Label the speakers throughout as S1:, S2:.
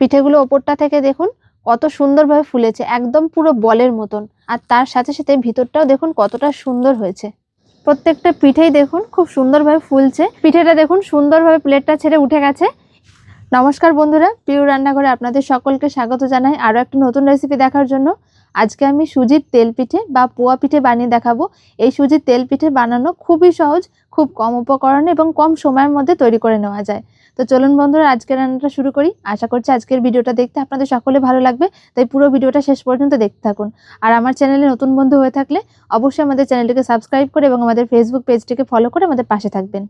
S1: পিঠেগুলো ওপরটা থেকে দেখুন কত সুন্দরভাবে ফুলেছে, একদম পুরো বলের মতন। আর তার সাথে সাথে ভিতরটাও দেখুন কতটা সুন্দর হয়েছে। প্রত্যেকটা পিঠেই দেখুন খুব সুন্দরভাবে ফুলছে। পিঠেটা দেখুন সুন্দরভাবে প্লেটটা ছেড়ে উঠে গেছে। নমস্কার বন্ধুরা প্রিয় রান্নাঘরে আপনাদের সকলকে স্বাগত জানাই আরও একটা নতুন রেসিপি দেখার জন্য। আজকে আমি সুজির তেল পিঠে বা পোয়া পিঠে বানিয়ে দেখাবো। এই সুজির তেল পিঠে বানানো খুবই সহজ, খুব কম উপকরণে এবং কম সময়ের মধ্যে তৈরি করে নেওয়া যায়। তো চলুন বন্ধুরা, আজকের রান্নাটা শুরু করি। আশা করছি আজকের ভিডিওটা দেখতে আপনাদের সকলে ভালো লাগবে, তাই পুরো ভিডিওটা শেষ পর্যন্ত দেখতে থাকুন। আর আমার চ্যানেলে নতুন বন্ধু হয়ে থাকলে অবশ্যই আমাদের চ্যানেলটিকে সাবস্ক্রাইব করে এবং আমাদের ফেসবুক পেজটিকে ফলো করে আমাদের পাশে থাকবেন।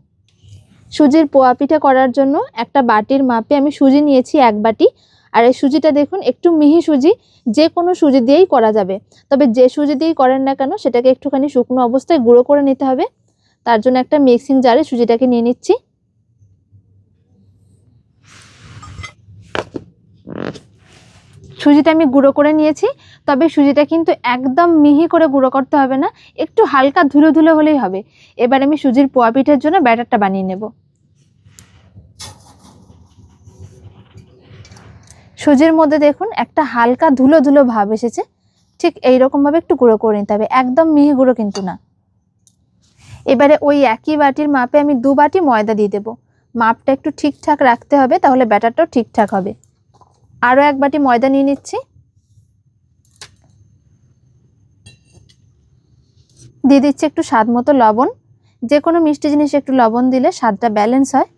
S1: সুজির পোয়া পিঠা করার জন্য একটা বাটির মাপে আমি সুজি নিয়েছি এক বাটি। আর এই সুজিটা দেখুন, একটু মিহি সুজি, যে কোনো সুজি দিয়েই করা যাবে। তবে যে সুজি দিয়েই করেন না কেন, সেটাকে একটুখানি শুকনো অবস্থায় গুঁড়ো করে নিতে হবে। তার জন্য একটা মিক্সিং জারে সুজিটাকে নিয়ে নিচ্ছি। সুজিটা আমি গুঁড়ো করে নিয়েছি, তবে সুজিটা কিন্তু একদম মিহি করে গুঁড়ো করতে হবে না, একটু হালকা ধুলো ধুলো হলেই হবে। এবার আমি সুজির পোয়া পিঠের জন্য ব্যাটারটা বানিয়ে নেব। সুজির মধ্যে দেখুন একটা হালকা ধুলো ধুলো ভাব এসেছে, ঠিক এইরকমভাবে একটু গুঁড়ো করে নিতে হবে, একদম মিহি গুঁড়ো কিন্তু না। এবারে ওই একই বাটির মাপে আমি দু বাটি ময়দা দিয়ে দেবো। মাপটা একটু ঠিকঠাক রাখতে হবে, তাহলে ব্যাটারটাও ঠিকঠাক হবে। আরও এক বাটি ময়দা নিয়ে নিচ্ছি। দিয়ে দিচ্ছি একটু স্বাদ মতো লবণ। যে কোনো মিষ্টি জিনিস একটু লবণ দিলে স্বাদটা ব্যালেন্স হয়।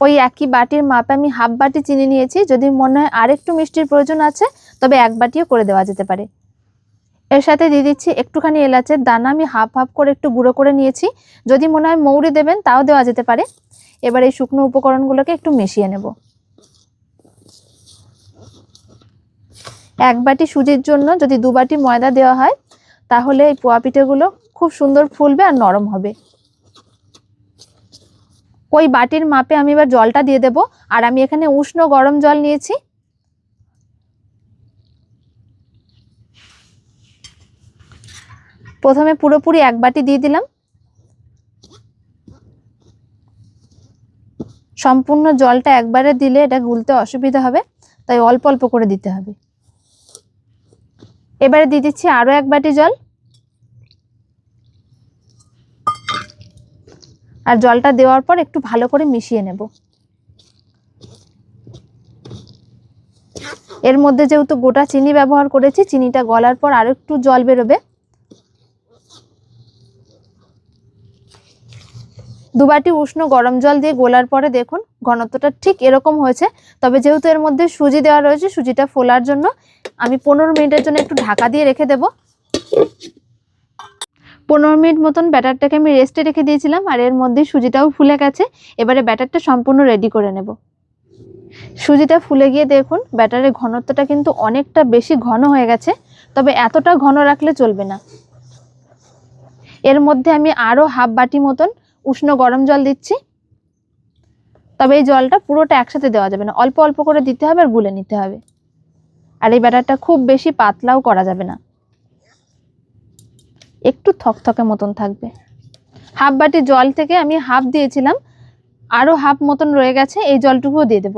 S1: ওই একই বাটির মাপে আমি হাফ বাটি চিনি নিয়েছি। যদি মনে হয় আর একটু মিষ্টির প্রয়োজন আছে, তবে এক বাটিও করে দেওয়া যেতে পারে। এর সাথে দিয়ে দিচ্ছি একটুখানি এলাচের দানা। আমি হাফ হাফ করে একটু গুঁড়ো করে নিয়েছি। যদি মনে হয় মৌরি দেবেন, তাও দেওয়া যেতে পারে। এবার এই শুকনো উপকরণগুলোকে একটু মিশিয়ে নেব। এক বাটি সুজির জন্য যদি দু বাটি ময়দা দেওয়া হয়, তাহলে এই পোয়া পিঠেগুলো খুব সুন্দর ফুলবে আর নরম হবে। ওই বাটির মাপে আমি এবার জলটা দিয়ে দেব, আর আমি এখানে উষ্ণ গরম জল নিয়েছি। প্রথমে পুরোপুরি এক বাটি দিয়ে দিলাম। সম্পূর্ণ জলটা একবারে দিলে এটা গুলতে অসুবিধা হবে, তাই অল্প অল্প করে দিতে হবে। এবারে দিয়ে দিচ্ছি আরও এক বাটি জল। আর জলটা দেওয়ার পর একটু ভালো করে মিশিয়ে নেব। এর মধ্যে যেহেতু গোটা চিনি ব্যবহার করেছি, চিনিটা গলার পর আরও একটু জল বেরোবে। দু বাটি উষ্ণ গরম জল দিয়ে গোলার পরে দেখুন ঘনত্বটা ঠিক এরকম হয়েছে। তবে যেহেতু এর মধ্যে সুজি দেওয়া রয়েছে, সুজিটা ফোলার জন্য আমি পনেরো মিনিটের জন্য একটু ঢাকা দিয়ে রেখে দেব। পনেরো মিনিট মতন ব্যাটারটাকে আমি রেস্টে রেখে দিয়েছিলাম, আর এর মধ্যে সুজিটাও ফুলে গেছে। এবারে ব্যাটারটা সম্পূর্ণ রেডি করে নেব। সুজিটা ফুলে গিয়ে দেখুন, ব্যাটারের ঘনত্বটা কিন্তু অনেকটা বেশি ঘন হয়ে গেছে, তবে এতটা ঘন রাখলে চলবে না। এর মধ্যে আমি আরও হাফ বাটি মতন উষ্ণ গরম জল দিচ্ছি। তবে এই জলটা পুরোটা একসাথে দেওয়া যাবে না, অল্প অল্প করে দিতে হবে আর গুলে নিতে হবে। আর এই ব্যাটারটা খুব বেশি পাতলাও করা যাবে না। একটু থকথকে মতন থাকবে। হাফ বাটি জল থেকে আমি হাফ দিয়েছিলাম আরও হাফ মতন রয়ে গেছে, এই জলটুকুও দিয়ে দেব।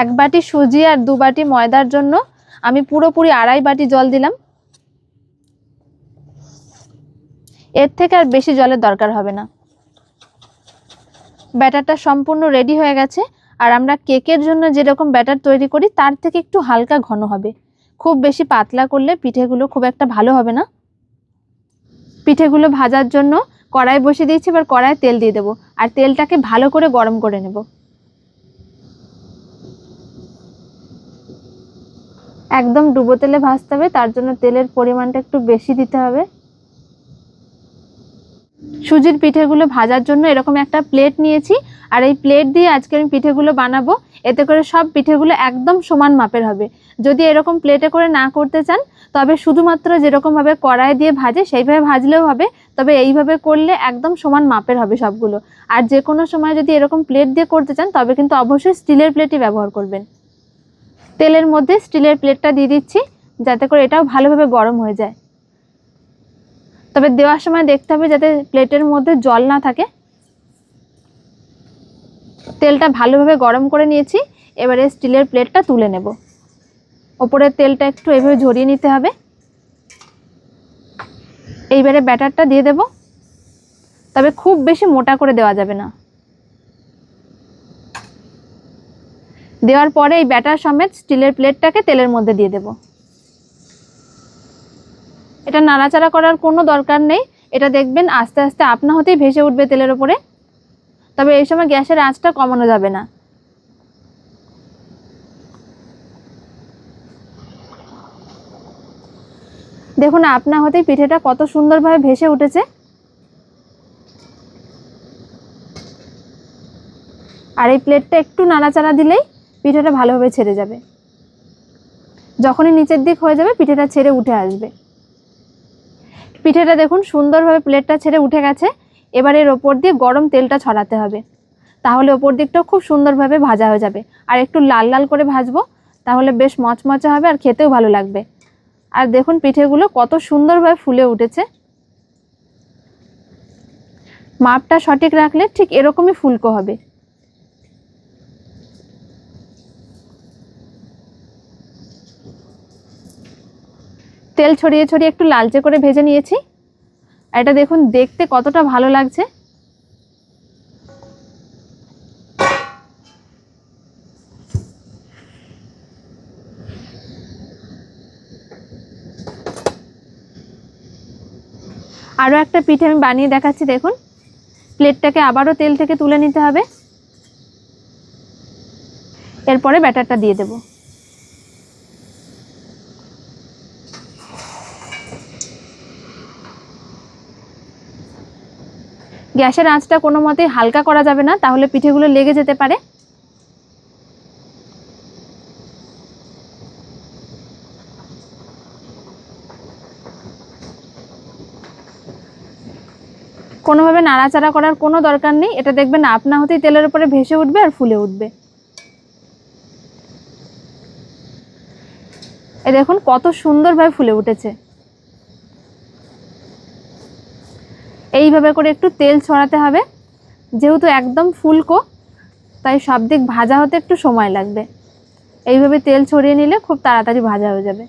S1: এক বাটি সুজি আর দু বাটি ময়দার জন্য আমি পুরোপুরি আড়াই বাটি জল দিলাম। এর থেকে আর বেশি জলের দরকার হবে না। ব্যাটারটা সম্পূর্ণ রেডি হয়ে গেছে। আর আমরা কেকের জন্য যেরকম ব্যাটার তৈরি করি, তার থেকে একটু হালকা ঘন হবে। খুব বেশি পাতলা করলে পিঠেগুলো খুব একটা ভালো হবে না। পিঠেগুলো ভাজার জন্য কড়াই বসিয়ে দিয়েছি, এবার কড়াই তেল দিয়ে দেবো। আর তেলটাকে ভালো করে গরম করে নেব। একদম ডুবো তেলে ভাজতে হবে, তার জন্য তেলের পরিমাণটা একটু বেশি দিতে হবে। সুজির পিঠেগুলো ভাজার জন্য এরকম একটা প্লেট নিয়েছি। আর এই প্লেট দিয়ে আজকে আমি পিঠেগুলো বানাবো। এতে করে সব পিঠেগুলো একদম সমান মাপের হবে। যদি এরকম প্লেটে করে না করতে চান, তবে শুধুমাত্র যেরকমভাবে কড়াই দিয়ে ভাজে, সেইভাবে ভাজলেও হবে। তবে এইভাবে করলে একদম সমান মাপের হবে সবগুলো। আর যে কোনো সময় যদি এরকম প্লেট দিয়ে করতে চান, তবে কিন্তু অবশ্যই স্টিলের প্লেটই ব্যবহার করবেন। তেলের মধ্যে স্টিলের প্লেটটা দিয়ে দিচ্ছি, যাতে করে এটাও ভালোভাবে গরম হয়ে যায়। তবে দেওয়ার সময় দেখতে হবে যাতে প্লেটের মধ্যে জল না থাকে। তেলটা ভালোভাবে গরম করে নিয়েছি, এবারে স্টিলের প্লেটটা তুলে নেব। ওপরের তেলটা একটু এভাবে ঝরিয়ে নিতে হবে। এইবারে ব্যাটারটা দিয়ে দেব। তবে খুব বেশি মোটা করে দেওয়া যাবে না। দেওয়ার পরে এই ব্যাটার সমেত স্টিলের প্লেটটাকে তেলের মধ্যে দিয়ে দেব। এটা নাড়াচাড়া করার কোনো দরকার নেই। এটা দেখবেন আস্তে আস্তে আপনা হতেই ভেসে উঠবে তেলের ওপরে। তবে এই সময় গ্যাসের আঁচটা কমানো যাবে না। দেখুন, আপনা হতেই পিঠেটা কত সুন্দরভাবে ভেসে উঠেছে। আর এই প্লেটটা একটু নাড়াচাড়া দিলেই পিঠেটা ভালোভাবে ছেড়ে যাবে। যখনই নিচের দিক হয়ে যাবে, পিঠেটা ছেড়ে উঠে আসবে। পিঠেটা দেখুন, সুন্দরভাবে প্লেটটা ছেড়ে উঠে গেছে। এবার এর ওপর দিয়ে গরম তেলটা ছড়াতে হবে। তাহলে ওপর দিকটাও খুব সুন্দরভাবে ভাজা হয়ে যাবে। আর একটু লাল লাল করে ভাজবো, তাহলে বেশ মচমচে হবে আর খেতেও ভালো লাগবে। আর দেখুন, পিঠেগুলো কত সুন্দরভাবে ফুলে উঠেছে। মাপটা সঠিক রাখলে ঠিক এরকমই ফুলকো হবে। তেল ছড়িয়ে ছড়িয়ে একটু লালচে করে ভেজে নিয়েছি। এটা দেখুন, দেখতে কতটা ভালো লাগছে। আরও একটা পিঠে আমি বানিয়ে দেখাচ্ছি, দেখুন। প্লেটটাকে আবারও তেল থেকে তুলে নিতে হবে। এরপরে ব্যাটারটা দিয়ে দেবো। গ্যাসের আঁচটা কোনো মতেই হালকা করা যাবে না, তাহলে পিঠেগুলো লেগে যেতে পারে। কোনোভাবে নাড়াচাড়া করার কোনো দরকার নেই, এটা দেখবেন আপনা হতেই তেলের উপরে ভেসে উঠবে আর ফুলে উঠবে। এ দেখুন কত সুন্দরভাবে ফুলে উঠেছে। এইভাবে করে একটু তেল ছড়াতে হবে। যেহেতু একদম ফুলকো, তাই সব দিক ভাজা হতে একটু সময় লাগবে। এইভাবে তেল ছড়িয়ে নিলে খুব তাড়াতাড়ি ভাজা হয়ে যাবে।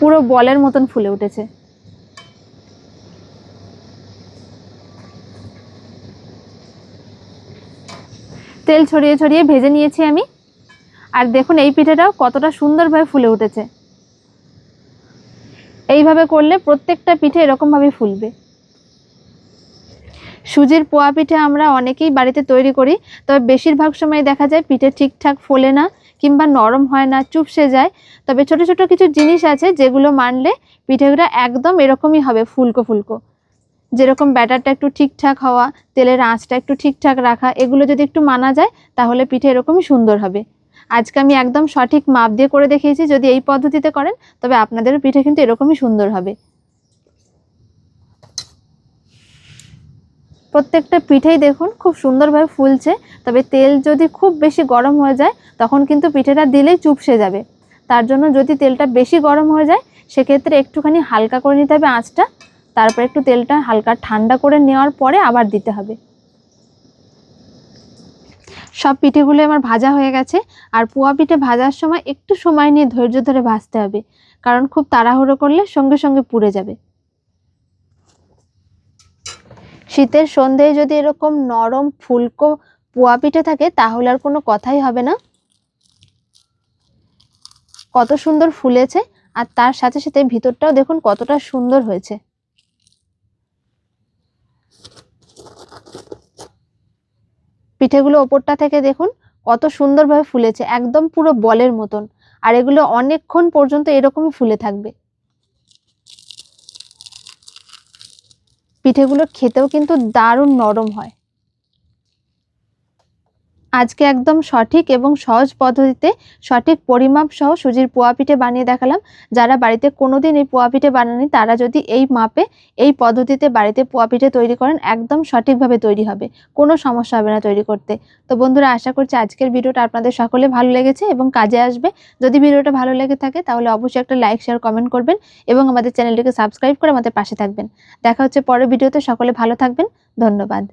S1: পুরো বলের মতন ফুলে উঠেছে। তেল ছড়িয়ে ছড়িয়ে ভেজে নিয়েছি আমি। আর দেখুন এই পিঠেটাও কতটা সুন্দরভাবে ফুলে উঠেছে। এইভাবে করলে প্রত্যেকটা পিঠে এরকমভাবে ফুলবে। সুজির পোয়া পিঠে আমরা অনেকেই বাড়িতে তৈরি করি, তবে বেশিরভাগ সময় দেখা যায় পিঠে ঠিকঠাক ফোলে না কিংবা নরম হয় না, চুপসে যায়। তবে ছোট ছোট কিছু জিনিস আছে যেগুলো মানলে পিঠেগুলো একদম এরকমই হবে, ফুলকো ফুলকো। যেরকম ব্যাটারটা একটু ঠিকঠাক হওয়া, তেলের আঁচটা একটু ঠিকঠাক রাখা, এগুলো যদি একটু মানা যায়, তাহলে পিঠে এরকমই সুন্দর হবে। আজকে আমি একদম সঠিক মাপ দিয়ে করে দেখিয়েছি, যদি এই পদ্ধতিতে করেন, তবে আপনাদেরও পিঠে কিন্তু এরকমই সুন্দর হবে। প্রত্যেকটা পিঠেই দেখুন, খুব সুন্দরভাবে ফুলছে, তবে তেল যদি খুব বেশি গরম হয়ে যায়, তখন কিন্তু পিঠেটা দিলেই চুপসে যাবে। তার জন্য যদি তেলটা বেশি গরম হয়ে যায়, সেক্ষেত্রে একটুখানি হালকা করে নিতে হবে আঁচটা, তারপর একটু তেলটা হালকা ঠান্ডা করে নেওয়ার পরে আবার দিতে হবে। সব পিঠেগুলো আমার ভাজা হয়ে গেছে। আর পোয়া পিঠে ভাজার সময় একটু সময় নিয়ে ধৈর্য ধরে ভাজতে হবে, কারণ খুব তাড়াহুড়ো করলে সঙ্গে সঙ্গে পুড়ে যাবে। শীতের সন্ধ্যায় যদি এরকম নরম, ফুলকো পোয়া পিঠে থাকে, তাহলে আর কোনো কথাই হবে না। কত সুন্দর ফুলেছে, আর তার সাথে সাথে ভিতরটাও দেখুন কতটা সুন্দর হয়েছে। পিঠেগুলো ওপরটা থেকে দেখুন, কত সুন্দরভাবে ফুলেছে, একদম পুরো বলের মতন। আর এগুলো অনেকক্ষণ পর্যন্ত এরকমই ফুলে থাকবে। পিঠেগুলো খেতেও কিন্তু দারুণ নরম হয়। আজকে একদম সঠিক এবং সহজ পদ্ধতিতে সঠিক পরিমাপ সহ সুজির পোয়া পিঠে বানিয়ে দেখালাম। যারা বাড়িতে কোনোদিন এই পোয়া পিঠে বানানি তারা যদি এই মাপে, এই পদ্ধতিতে বাড়িতে পোয়া পিঠে তৈরি করেন, একদম সঠিকভাবে তৈরি হবে। কোনো সমস্যা হবে না তৈরি করতে। তো বন্ধুরা, আশা করছি আজকের ভিডিওটা আপনাদের সকলে ভালো লেগেছে এবং কাজে আসবে। যদি ভিডিওটা ভালো লেগে থাকে, তাহলে অবশ্যই একটা লাইক, শেয়ার, কমেন্ট করবেন এবং আমাদের চ্যানেলটিকে সাবস্ক্রাইব করে আমাদের পাশে থাকবেন। দেখা হচ্ছে পরের ভিডিওতে। সকলে ভালো থাকবেন। ধন্যবাদ।